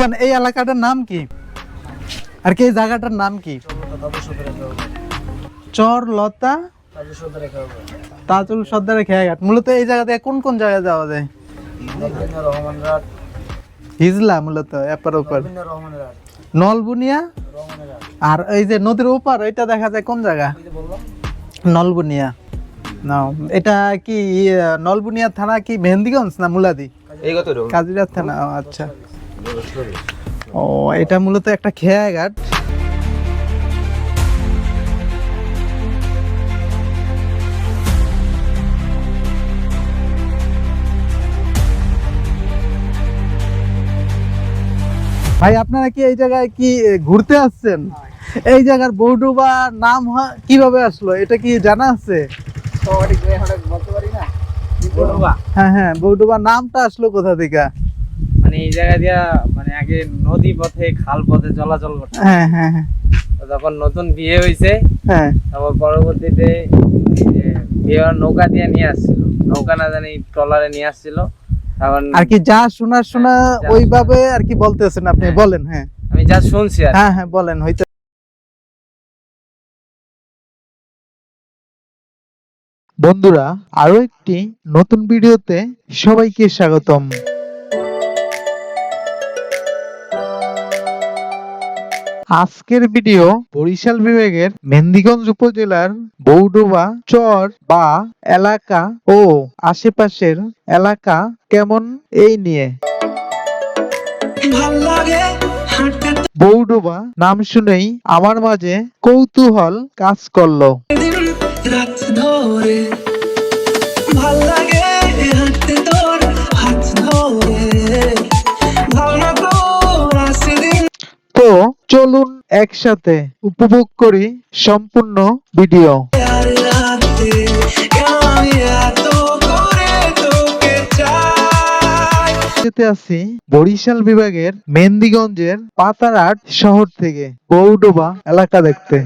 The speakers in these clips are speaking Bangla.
ভাইজান এই এলাকাটার নাম কি? আর কি এই জায়গাটার নাম কি? চর লতা তাজুল সর্দারের খেয়াঘাট মূলত এই জায়গা থেকে কোন কোন জায়গায় যাওয়া যায়? হিজলা মূলত এপার ওপার। নলবুনিয়া আর এই যে নদীর ওপার এটা দেখা যায় কোন জায়গা? নলবুনিয়া। না এটা কি নলবুনিয়া থানা কি মেহেন্দিগঞ্জ না মুলাদি? কাজিরাত থানা আচ্ছা। ও এটা মূলত একটা খেয়াঘাট ভাই আপনারা কি এই জায়গায় কি ঘুরতে আসছেন? এই জায়গার বৌডুবা নাম কীভাবে আসলো? এটা কি জানা আছে? হ্যাঁ হ্যাঁ বৌডুবা নামটা আসলো কোথা থেকে? মানে এই জায়গা দিয়া মানে আগে নদী পথে খাল পথে চলাচল করতো হ্যাঁ হ্যাঁ হ্যাঁ। যখন নতুন বিয়ে হয়েছে হ্যাঁ। তারপর পরবর্তীতে বিয়ে নৌকা দিয়ে নিয়ে আসছিল। নৌকা না জানি ট্রলারে নিয়ে আসছিল। তখন আর কি যা শোনার শোনা হ্যাঁ, ওইভাবে আর কি বলতেছেন আপনি? হ্যাঁ। বলেন হ্যাঁ। আমি যা শুনছি আর হ্যাঁ হ্যাঁ বলেন হয়তো বন্ধুরা আরও একটি নতুন ভিডিওতে সবাইকে স্বাগতম। আজকের ভিডিও বরিশাল বিভাগের মেহেন্দিগঞ্জ উপজেলার বৌডুবা চর বা এলাকা ও আশেপাশের এলাকা কেমন এই নিয়ে। বৌডুবা নাম শুনেই আমার মাঝে কৌতূহল কাজ করল। রাত ধরে একসাথে উপভোগ করি সম্পূর্ণ ভিডিও। যেতে আছি বরিশাল বিভাগের মেহেন্দিগঞ্জের পাতারহাট শহর থেকে, বৌডোবা এলাকা দেখতে।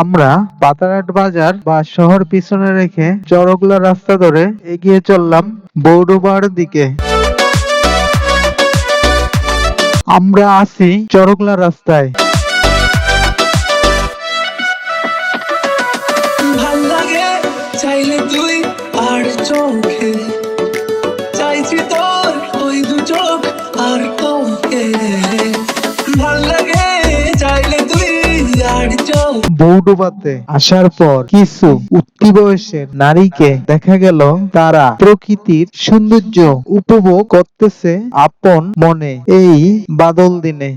আমরা পাতারহাট বাজার বা শহর পিছনে রেখে চরকলা রাস্তা ধরে এগিয়ে চললাম বৌডোবার দিকে। আমরা আছি চরকলা রাস্তায়। ভালো লাগে চাইলে তুই আর চোখে চোখ বৌডুবাতে আসার পর কিছু উত্তি বয়সের নারীকে দেখা গেল তারা প্রকৃতির সৌন্দর্য উপভোগ করতেছে আপন মনে এই বাদল দিনে।